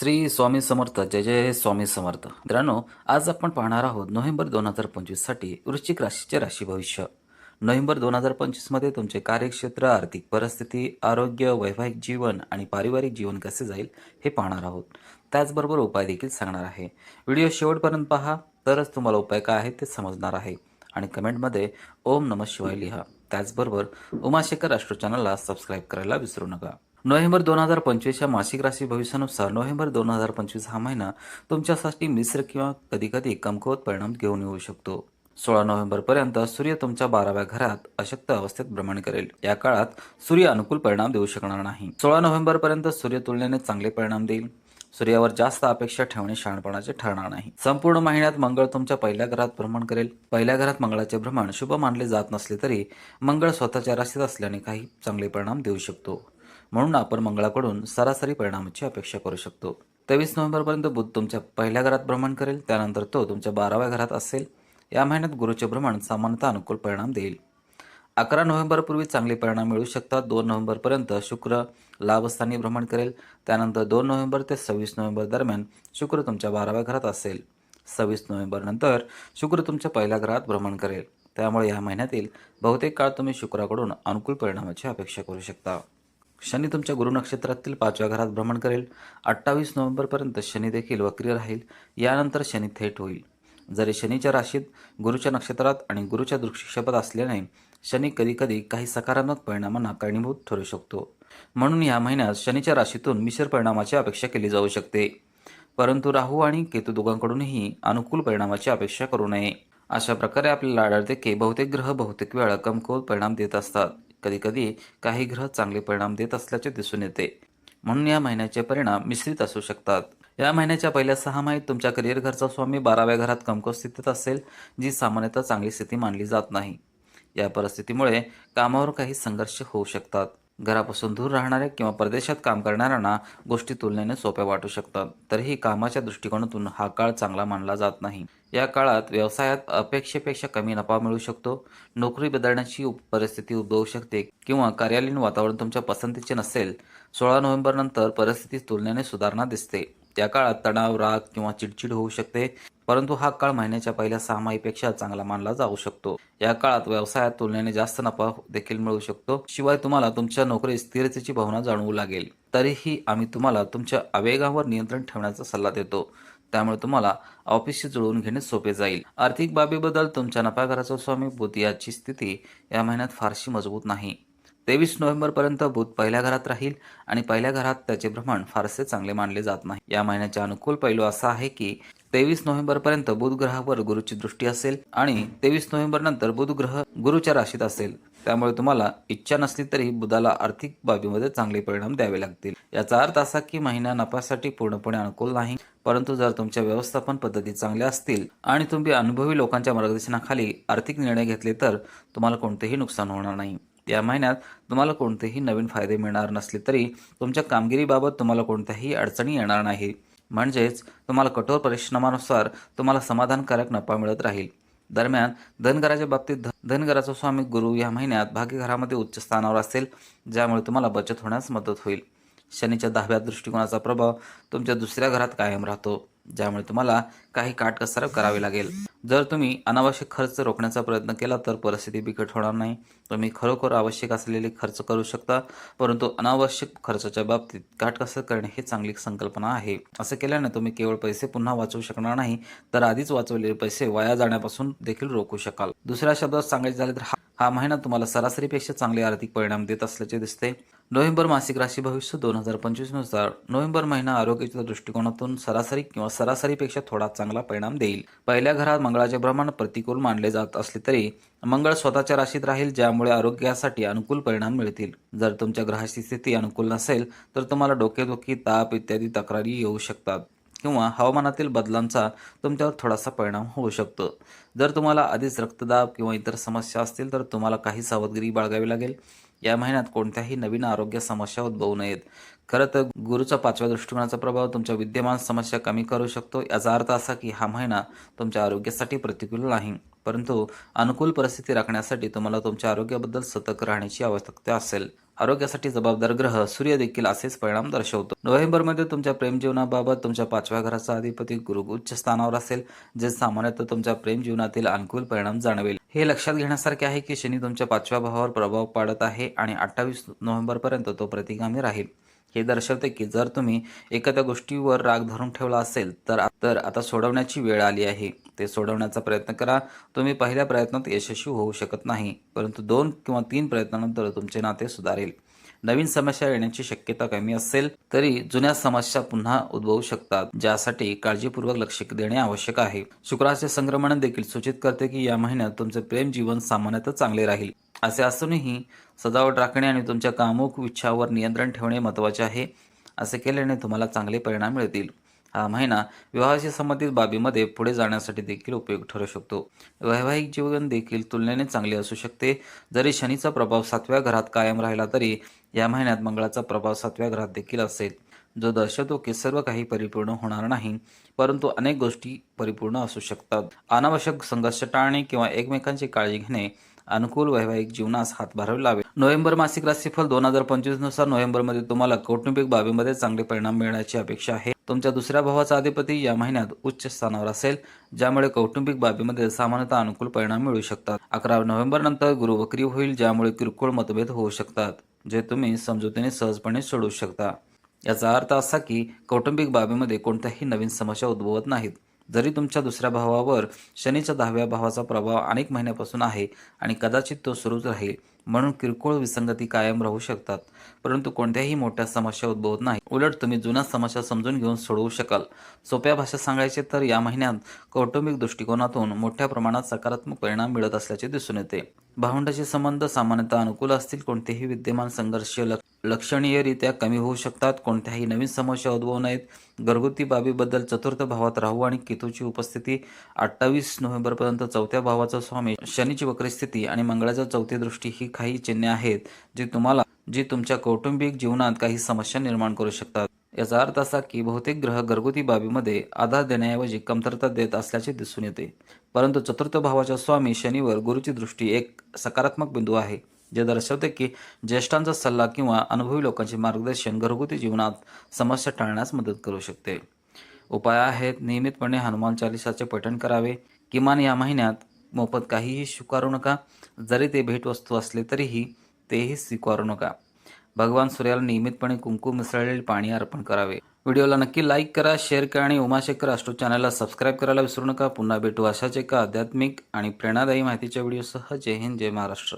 श्री स्वामी समर्थ जय जय स्वामी समर्थ. मित्रांनो आज आपण पाहणार आहोत नोव्हेंबर दोन हजार पंचवीससाठी वृश्चिक राशीचे राशी भविष्य. नोव्हेंबर दोन हजार पंचवीसमध्ये तुमचे कार्यक्षेत्र आर्थिक परिस्थिती आरोग्य वैवाहिक जीवन आणि पारिवारिक जीवन कसे जाईल हे पाहणार आहोत. त्याचबरोबर उपाय देखील सांगणार आहे. व्हिडिओ शेवटपर्यंत पहा तरच तुम्हाला उपाय काय आहेत ते समजणार आहे. आणि कमेंटमध्ये ओम नम शिवाय लिहा. त्याचबरोबर उमाशेखर राष्ट्र चॅनलला सबस्क्राईब करायला विसरू नका. नोव्हेंबर दोन हजार पंचवीसच्या मासिक राशी भविष्यानुसार नोव्हेंबर दोन हजार पंचवीस हा महिना तुमच्यासाठी मिश्र किंवा कधीकधी कमकुवत परिणाम घेऊन येऊ शकतो. सोळा नोव्हेंबरपर्यंत सूर्य तुमच्या बाराव्या घरात अशक्त अवस्थेत भ्रमण करेल. या काळात सूर्य अनुकूल परिणाम देऊ शकणार नाही. सोळा नोव्हेंबरपर्यंत सूर्य तुलनेने चांगले परिणाम देईल. सूर्यावर जास्त अपेक्षा ठेवणे शहाणपणाचे ठरणार नाही. संपूर्ण महिन्यात मंगळ तुमच्या पहिल्या घरात भ्रमण करेल. पहिल्या घरात मंगळाचे भ्रमण शुभ मानले जात नसले तरी मंगळ स्वतःच्या राशीत असल्याने काही चांगले परिणाम देऊ शकतो. म्हणून आपण मंगळाकडून सरासरी परिणामाची अपेक्षा करू शकतो. तेवीस नोव्हेंबरपर्यंत बुध तुमच्या पहिल्या घरात भ्रमण करेल त्यानंतर तो तुमच्या बाराव्या घरात असेल. या महिन्यात गुरुचे भ्रमण सामान्यतः अनुकूल परिणाम देईल. अकरा नोव्हेंबरपूर्वी चांगले परिणाम मिळू शकतात. दोन नोव्हेंबरपर्यंत शुक्र लाभस्थानी भ्रमण करेल. त्यानंतर दोन नोव्हेंबर ते सव्वीस नोव्हेंबर दरम्यान शुक्र तुमच्या बाराव्या घरात असेल. सव्वीस नोव्हेंबरनंतर शुक्र तुमच्या पहिल्या घरात भ्रमण करेल. त्यामुळे या महिन्यातील बहुतेक काळ तुम्ही शुक्राकडून अनुकूल परिणामाची अपेक्षा करू शकता. शनी तुमच्या गुरु नक्षत्रातील पाचव्या घरात भ्रमण करेल. अठ्ठावीस नोव्हेंबरपर्यंत शनी देखील वक्री राहील. यानंतर शनी थेट होईल. जरी शनीच्या राशीत गुरुच्या नक्षत्रात आणि गुरुच्या दृष्टिक्षेपात असल्याने शनी कधीकधी काही सकारात्मक परिणामांना कारणीभूत ठरू शकतो. म्हणून या महिन्यात शनीच्या राशीतून मिश्र परिणामाची अपेक्षा केली जाऊ शकते. परंतु राहू आणि केतू दोघांकडूनही अनुकूल परिणामाची अपेक्षा करू नये. अशा प्रकारे आपल्याला आढळते की बहुतेक ग्रह बहुतेक वेळा कमकुवत परिणाम देत असतात. कधीकधी काही ग्रह चांगले परिणाम देत असल्याचे दिसून येते. म्हणून या महिन्याचे परिणाम मिश्रित असू शकतात. या महिन्याच्या पहिल्या सहा माहीत तुमच्या करिअर घरचा स्वामी बाराव्या घरात कमकुवत स्थितीत असेल जी सामान्यतः चांगली स्थिती मानली जात नाही. या परिस्थितीमुळे कामावर काही संघर्ष होऊ शकतात. घरापासून दूर राहणाऱ्या किंवा परदेशात काम करणाऱ्यांना गोष्टी तुलनेने सोप्या वाटू शकतात. तरीही कामाच्या दृष्टिकोनातून हा काळ चांगला मानला जात नाही. या काळात व्यवसायात अपेक्षेपेक्षा कमी नफा मिळू शकतो. नोकरी बदलण्याची उप- परिस्थिती उद्भवू शकते किंवा कार्यालयीन वातावरण तुमच्या पसंतीचे नसेल. सोळा नोव्हेंबर नंतर तुलनेने सुधारणा दिसते. त्या काळात तणाव राग किंवा चिडचिड होऊ शकते परंतु हा काळ महिन्याच्या पहिल्या सहामाहीपेक्षा चांगला मानला जाऊ शकतो. या काळात व्यवसायात तुलनेने जास्त नफा देखील मिळू शकतो. शिवाय तुम्हाला तुमच्या नोकरीत स्थिरतेची भावना जाणवू लागेल. तरीही आम्ही तुम्हाला तुमच्या आवेगावर नियंत्रण ठेवण्याचा सल्ला देतो. त्यामुळे तुम्हाला ऑफिसशी जुळवून घेणे सोपे जाईल. आर्थिक बाबीबद्दल तुमच्या नफाघराचा स्वामी बुद्ध याची स्थिती या महिन्यात फारशी मजबूत नाही. तेवीस नोव्हेंबरपर्यंत बुध पहिल्या घरात राहील आणि पहिल्या घरात त्याचे भ्रमण फारसे चांगले मानले जात नाही. या महिन्याचा अनुकूल पैलू असा आहे की तेवीस नोव्हेंबरपर्यंत बुध ग्रहावर गुरुची दृष्टी असेल आणि तेवीस नोव्हेंबर नंतर बुध ग्रह गुरुच्या राशीत असेल. त्यामुळे तुम्हाला इच्छा नसली तरी बुधाला आर्थिक बाबीमध्ये चांगले परिणाम द्यावे लागतील. याचा अर्थ असा की महिना नफ्यासाठी पूर्णपणे अनुकूल नाही परंतु जर तुमच्या व्यवस्थापन पद्धती चांगल्या असतील आणि तुम्ही अनुभवी लोकांच्या मार्गदर्शनाखाली आर्थिक निर्णय घेतले तर तुम्हाला कोणतेही नुकसान होणार नाही. या महिन्यात तुम्हाला कोणतेही नवीन फायदे मिळणार नसले तरी तुमच्या कामगिरीबाबत तुम्हाला कोणत्याही अडचणी येणार नाही. म्हणजेच तुम्हाला कठोर परिश्रमानुसार तुम्हाला समाधानकारक नफा मिळत राहील. दरम्यान धनगराच्या बाबतीत धनगराचा स्वामी गुरु या महिन्यात भाग्यघरामध्ये उच्च स्थानावर असेल ज्यामुळे तुम्हाला बचत होण्यास मदत होईल. शनीच्या दहाव्या दृष्टिकोनाचा प्रभाव तुमच्या दुसऱ्या घरात कायम राहतो ज्यामुळे तुम्हाला काही काटकसर करावी लागेल. जर तुम्ही अनावश्यक खर्च रोखण्याचा प्रयत्न केला तर परिस्थिती बिकट होणार नाही. तुम्ही खरोखर आवश्यक असलेले खर्च करू शकता परंतु अनावश्यक खर्चाच्या बाबतीत काटकसर करणे ही चांगली संकल्पना आहे. असं केल्याने तुम्ही केवळ पैसे पुन्हा वाचवू शकणार नाही तर आधीच वाचवलेले पैसे वाया जाण्यापासून देखील रोखू शकाल. दुसऱ्या शब्दात सांगायचे झाले तर हा हा महिना तुम्हाला सरासरीपेक्षा चांगले आर्थिक परिणाम देत असल्याचे दिसते. नोव्हेंबर मासिक राशी भविष्य दोन हजार पंचवीसनुसार नोव्हेंबर महिना आरोग्याच्या दृष्टिकोनातून सरासरी किंवा सरासरीपेक्षा थोडा चांगला परिणाम देईल. पहिल्या घरात मंगळाचे प्रमाण प्रतिकूल मानले जात असले तरी मंगळ स्वतःच्या राशीत राहील ज्यामुळे आरोग्यासाठी अनुकूल परिणाम मिळतील. जर तुमच्या ग्रहाची स्थिती अनुकूल नसेल तर तुम्हाला डोकेदुखी ताप इत्यादी तक्रारी येऊ शकतात. किंवा हवामानातील बदलांचा तुमच्यावर थोडासा परिणाम होऊ शकतो. जर तुम्हाला आधीच रक्तदाब किंवा इतर समस्या असतील तर तुम्हाला काही सावधगिरी बाळगावी लागेल. या महिन्यात कोणत्याही नवीन आरोग्य समस्या उद्भवू नयेत. खरं तर गुरुचा पाचव्या दृष्टिकोनाचा प्रभाव तुमच्या विद्यमान समस्या कमी करू शकतो. याचा अर्थ असा की हा महिना तुमच्या आरोग्यासाठी प्रतिकूल नाही. परंतु अनुकूल परिस्थिती राखण्यासाठी तुम्हाला तुमच्या आरोग्याबद्दल सतर्क राहण्याची आवश्यकता असेल. आरोग्यासाठी जबाबदार ग्रह सूर्य देखील असेच परिणाम दर्शवतो. नोव्हेंबरमध्ये तुमच्या प्रेम जीवनाबाबत तुमच्या पाचव्या घराचा अधिपती गुरु उच्च स्थानावर असेल जे सामान्यतः तुमच्या प्रेम जीवनातील अनुकूल परिणाम जाणवेल. हे लक्षात घेण्यासारखे आहे की शनी तुमच्या पाचव्या भावावर प्रभाव पाडत आहे आणि अठ्ठावीस नोव्हेंबरपर्यंत तो प्रतिगामी राहील. हे दर्शवते की जर तुम्ही एखाद्या गोष्टीवर राग धरून ठेवला असेल तर तर आता सोडवण्याची वेळ आली आहे. ते सोडवण्याचा प्रयत्न करा. तुम्ही पहिल्या प्रयत्नात यशस्वी होऊ शकत नाही परंतु दोन किंवा तीन प्रयत्नानंतर तुमचे नाते सुधारेल. नवीन समस्या येण्याची शक्यता कमी असेल तरी जुन्या समस्या पुन्हा उद्भवू शकतात ज्यासाठी काळजीपूर्वक लक्ष देणे आवश्यक आहे. शुक्राचे संक्रमण देखील सूचित करते की या महिन्यात तुमचे प्रेम जीवन सामान्यतः चांगले राहील. असे असूनही सजावट राखणे आणि तुमच्या कामुक इच्छावर नियंत्रण ठेवणे महत्त्वाचे आहे असे केल्याने तुम्हाला चांगले परिणाम मिळतील. हा महिना विवाहाशी संबंधित बाबीमध्ये पुढे जाण्यासाठी देखील उपयोग ठरू शकतो. वैवाहिक जीवन देखील तुलनेने चांगले असू शकते. जरी शनीचा प्रभाव सातव्या घरात कायम राहिला तरी या महिन्यात मंगळाचा प्रभाव सातव्या घरात देखील असेल. जो दर्शवतो की सर्व काही परिपूर्ण होणार नाही परंतु अनेक गोष्टी परिपूर्ण असू शकतात. अनावश्यक संघर्ष टाळणे किंवा एकमेकांची काळजी घेणे अनुकूल वैवाहिक जीवनास हातभारावे लावे. नोव्हेंबर मासिक राशीफल दोन हजार पंचवीसनुसार नोव्हेंबरमध्ये तुम्हाला कौटुंबिक बाबीमध्ये चांगले परिणाम मिळण्याची अपेक्षा आहे. तुमच्या दुसऱ्या भावाचा अधिपती या महिन्यात उच्च स्थानावर असेल ज्यामुळे कौटुंबिक बाबीमध्ये सामान्यतः अनुकूल परिणाम मिळू शकतात. अकरा नोव्हेंबर नंतर गुरु वक्री होईल ज्यामुळे किरकोळ मतभेद होऊ शकतात जे तुम्ही समजुतीने सहजपणे सोडवू शकता. याचा अर्थ असा की कौटुंबिक बाबीमध्ये कोणत्याही नवीन समस्या उद्भवत नाहीत. जरी तुमच्या दुसऱ्या भावावर शनीच्या दहाव्या भावाचा प्रभाव अनेक महिन्यापासून आहे आणि कदाचित तो सुरूच राहील म्हणून किरकोळ विसंगती कायम राहू शकतात परंतु कोणत्याही मोठ्या समस्या उद्भवत नाही. उलट तुम्ही जुन्या समस्या समजून घेऊन सोडवू शकाल. सोप्या भाषेत सांगायचे तर या महिन्यात कौटुंबिक दृष्टिकोनातून मोठ्या प्रमाणात सकारात्मक परिणाम मिळत असल्याचे दिसून येते. भावंडाचे संबंध सामान्यतः अनुकूल असतील कोणतेही विद्यमान संघर्ष लक्षणीयरित्या कमी होऊ शकतात कोणत्याही नवीन समस्या उद्भवू नयेत. घरगुती बाबीबद्दल चतुर्थ भावात राहू आणि केतूची उपस्थिती अठ्ठावीस नोव्हेंबरपर्यंत चौथ्या भावाचा स्वामी शनीची वक्रस्थिती आणि मंगळाच्या चौथी दृष्टी ही काही चिन्हे आहेत जी तुम्हाला जी तुमच्या कौटुंबिक जीवनात काही समस्या निर्माण करू शकतात. याचा अर्थ असा की बहुतेक ग्रह घरगुती बाबीमध्ये आधार देण्याऐवजी कमतरता देत असल्याचे दिसून येते. परंतु चतुर्थ भावाच्या स्वामी शनीवर गुरुची दृष्टी एक सकारात्मक बिंदू आहे जे दर्शवते की ज्येष्ठांचा सल्ला किंवा अनुभवी लोकांचे मार्गदर्शन घरगुती जीवनात समस्या टाळण्यास मदत करू शकते. उपाय आहेत नियमितपणे हनुमान चालिसाचे पठण करावे. किमान या महिन्यात मोफत काहीही स्वीकारू नका. जरी ते भेटवस्तू असले तरीही तेही स्वीकारू नका. भगवान सूर्याला नियमितपणे कुंकू मिसळलेले पाणी अर्पण करावे. व्हिडिओला नक्की लाईक करा शेअर करा आणि उमाशेखर अष्टो चॅनलला सबस्क्राईब करायला विसरू नका. पुन्हा भेटू अशाच एका आध्यात्मिक आणि प्रेरणादायी माहितीच्या व्हिडिओसह. जय हिंद जय महाराष्ट्र.